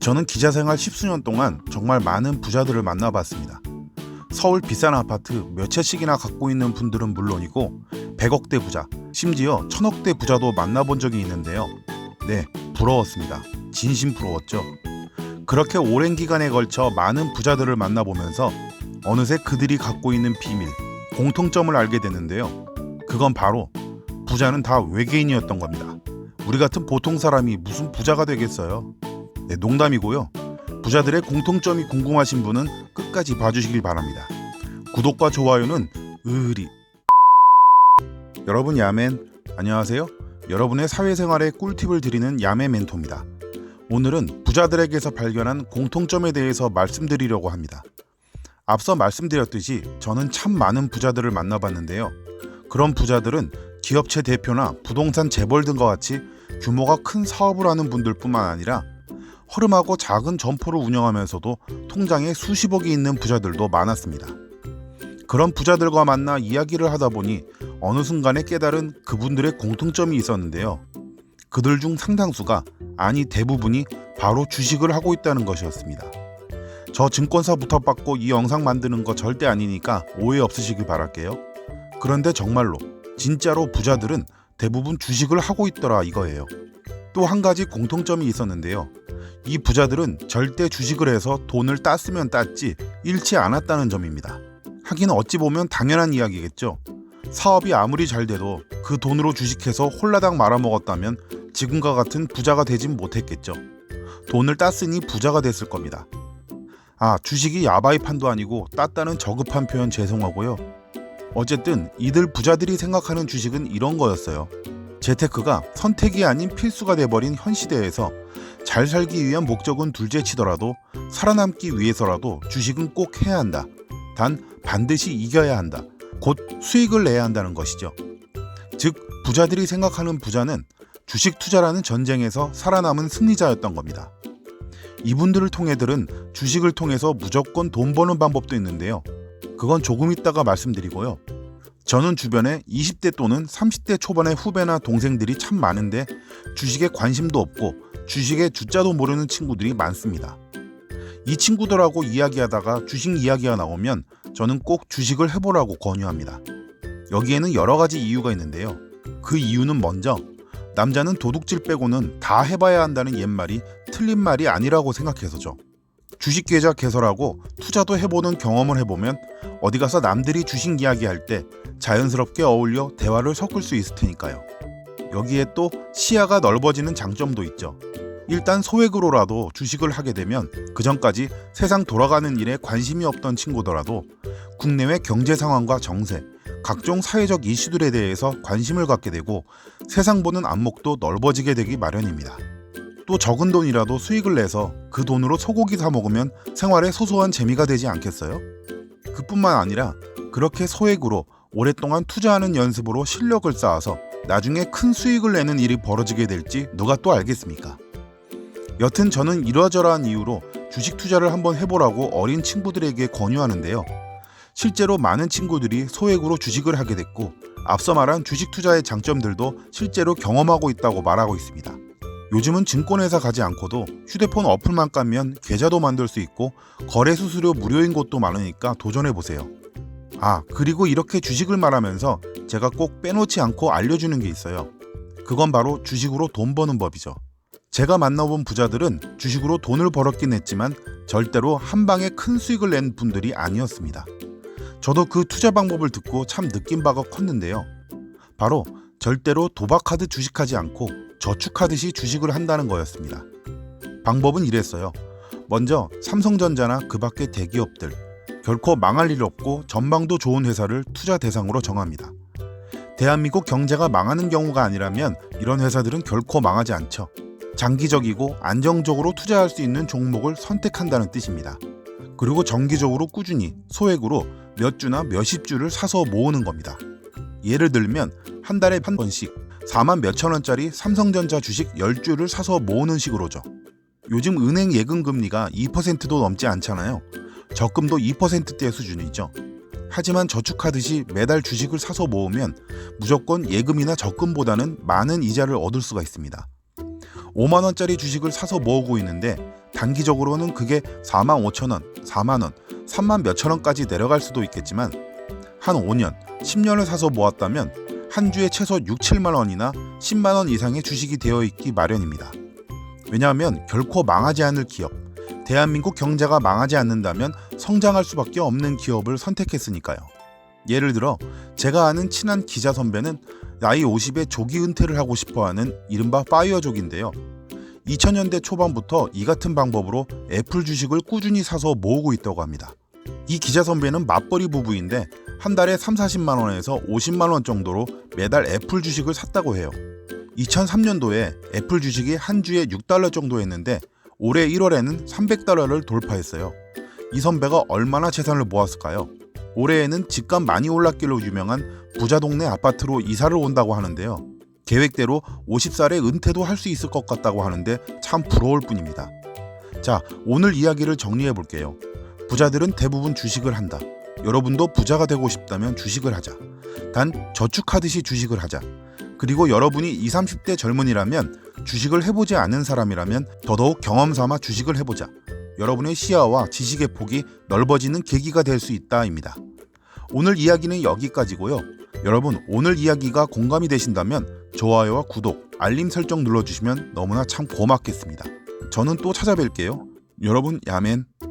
저는 기자 생활 10수년 동안 정말 많은 부자들을 만나봤습니다. 서울 비싼 아파트 몇 채씩이나 갖고 있는 분들은 물론이고 100억대 부자, 심지어 1000억대 부자도 만나본 적이 있는데요. 네, 부러웠습니다. 진심 부러웠죠. 그렇게 오랜 기간에 걸쳐 많은 부자들을 만나보면서 어느새 그들이 갖고 있는 비밀, 공통점을 알게 됐는데요. 그건 바로 부자는 다 외계인이었던 겁니다. 우리 같은 보통 사람이 무슨 부자가 되겠어요? 네, 농담이고요. 부자들의 공통점이 궁금하신 분은 끝까지 봐주시길 바랍니다. 구독과 좋아요는 의리. 여러분 야맨 안녕하세요. 여러분의 사회생활에 꿀팁을 드리는 야매 멘토입니다. 오늘은 부자들에게서 발견한 공통점에 대해서 말씀드리려고 합니다. 앞서 말씀드렸듯이 저는 참 많은 부자들을 만나봤는데요. 그런 부자들은 기업체 대표나 부동산 재벌 등과 같이 규모가 큰 사업을 하는 분들뿐만 아니라 허름하고 작은 점포를 운영하면서도 통장에 수십억이 있는 부자들도 많았습니다. 그런 부자들과 만나 이야기를 하다 보니 어느 순간에 깨달은 그분들의 공통점이 있었는데요. 그들 중 상당수가 아니 대부분이 바로 주식을 하고 있다는 것이었습니다. 저 증권사 부탁받고 이 영상 만드는 거 절대 아니니까 오해 없으시길 바랄게요. 그런데 정말로 진짜로 부자들은 대부분 주식을 하고 있더라 이거예요. 또 한 가지 공통점이 있었는데요. 이 부자들은 절대 주식을 해서 돈을 땄으면 땄지 잃지 않았다는 점입니다. 하긴 어찌 보면 당연한 이야기겠죠. 사업이 아무리 잘 돼도 그 돈으로 주식해서 홀라당 말아먹었다면 지금과 같은 부자가 되진 못했겠죠. 돈을 땄으니 부자가 됐을 겁니다. 아, 주식이 야바이 판도 아니고 땄다는 저급한 표현 죄송하고요. 어쨌든 이들 부자들이 생각하는 주식은 이런 거였어요. 재테크가 선택이 아닌 필수가 돼버린 현 시대에서 잘 살기 위한 목적은 둘째치더라도 살아남기 위해서라도 주식은 꼭 해야 한다. 단 반드시 이겨야 한다. 곧 수익을 내야 한다는 것이죠. 즉 부자들이 생각하는 부자는 주식 투자라는 전쟁에서 살아남은 승리자였던 겁니다. 이분들을 통해들은 주식을 통해서 무조건 돈 버는 방법도 있는데요. 그건 조금 있다가 말씀드리고요. 저는 주변에 20대 또는 30대 초반의 후배나 동생들이 참 많은데 주식에 관심도 없고 주식의 주자도 모르는 친구들이 많습니다. 이 친구들하고 이야기하다가 주식 이야기가 나오면 저는 꼭 주식을 해보라고 권유합니다. 여기에는 여러 가지 이유가 있는데요. 그 이유는 먼저 남자는 도둑질 빼고는 다 해봐야 한다는 옛말이 틀린 말이 아니라고 생각해서죠. 주식 계좌 개설하고 투자도 해보는 경험을 해보면 어디 가서 남들이 주식 이야기할 때 자연스럽게 어울려 대화를 섞을 수 있을 테니까요. 여기에 또 시야가 넓어지는 장점도 있죠. 일단 소액으로라도 주식을 하게 되면 그 전까지 세상 돌아가는 일에 관심이 없던 친구더라도 국내외 경제 상황과 정세, 각종 사회적 이슈들에 대해서 관심을 갖게 되고 세상 보는 안목도 넓어지게 되기 마련입니다. 또 적은 돈이라도 수익을 내서 그 돈으로 소고기 사 먹으면 생활에 소소한 재미가 되지 않겠어요? 그뿐만 아니라 그렇게 소액으로 오랫동안 투자하는 연습으로 실력을 쌓아서 나중에 큰 수익을 내는 일이 벌어지게 될지 누가 또 알겠습니까? 여튼 저는 이러저러한 이유로 주식 투자를 한번 해보라고 어린 친구들에게 권유하는데요. 실제로 많은 친구들이 소액으로 주식을 하게 됐고 앞서 말한 주식 투자의 장점들도 실제로 경험하고 있다고 말하고 있습니다. 요즘은 증권회사 가지 않고도 휴대폰 어플만 깔면 계좌도 만들 수 있고 거래 수수료 무료인 곳도 많으니까 도전해 보세요. 아, 그리고 이렇게 주식을 말하면서 제가 꼭 빼놓지 않고 알려주는 게 있어요. 그건 바로 주식으로 돈 버는 법이죠. 제가 만나본 부자들은 주식으로 돈을 벌었긴 했지만 절대로 한 방에 큰 수익을 낸 분들이 아니었습니다. 저도 그 투자 방법을 듣고 참 느낀 바가 컸는데요. 바로 절대로 도박하듯 주식하지 않고 저축하듯이 주식을 한다는 거였습니다. 방법은 이랬어요. 먼저 삼성전자나 그 밖의 대기업들, 결코 망할 일 없고 전망도 좋은 회사를 투자 대상으로 정합니다. 대한민국 경제가 망하는 경우가 아니라면 이런 회사들은 결코 망하지 않죠. 장기적이고 안정적으로 투자할 수 있는 종목을 선택한다는 뜻입니다. 그리고 정기적으로 꾸준히 소액으로 몇 주나 몇십 주를 사서 모으는 겁니다. 예를 들면 한 달에 한 번씩 4만 몇천 원짜리 삼성전자 주식 10주를 사서 모으는 식으로죠. 요즘 은행 예금 금리가 2%도 넘지 않잖아요. 적금도 2%대 수준이죠. 하지만 저축하듯이 매달 주식을 사서 모으면 무조건 예금이나 적금보다는 많은 이자를 얻을 수가 있습니다. 5만 원짜리 주식을 사서 모으고 있는데 단기적으로는 그게 4만 5천 원, 4만 원, 3만 몇천 원까지 내려갈 수도 있겠지만 한 5년, 10년을 사서 모았다면 한 주에 최소 6, 7만 원이나 10만 원 이상의 주식이 되어 있기 마련입니다. 왜냐하면 결코 망하지 않을 기업, 대한민국 경제가 망하지 않는다면 성장할 수밖에 없는 기업을 선택했으니까요. 예를 들어 제가 아는 친한 기자 선배는 나이 50에 조기 은퇴를 하고 싶어하는 이른바 파이어족인데요. 2000년대 초반부터 이 같은 방법으로 애플 주식을 꾸준히 사서 모으고 있다고 합니다. 이 기자 선배는 맞벌이 부부인데 한 달에 3, 40만 원에서 50만 원 정도로 매달 애플 주식을 샀다고 해요. 2003년도에 애플 주식이 한 주에 6달러 정도 했는데 올해 1월에는 300달러를 돌파했어요. 이 선배가 얼마나 재산을 모았을까요? 올해에는 집값 많이 올랐길로 유명한 부자 동네 아파트로 이사를 온다고 하는데요. 계획대로 50살에 은퇴도 할 수 있을 것 같다고 하는데 참 부러울 뿐입니다. 자, 오늘 이야기를 정리해 볼게요. 부자들은 대부분 주식을 한다. 여러분도 부자가 되고 싶다면 주식을 하자. 단 저축하듯이 주식을 하자. 그리고 여러분이 20, 30대 젊은이라면 주식을 해보지 않은 사람이라면 더더욱 경험 삼아 주식을 해보자. 여러분의 시야와 지식의 폭이 넓어지는 계기가 될 수 있다입니다. 오늘 이야기는 여기까지고요. 여러분 오늘 이야기가 공감이 되신다면 좋아요와 구독, 알림 설정 눌러주시면 너무나 참 고맙겠습니다. 저는 또 찾아뵐게요. 여러분 야멘.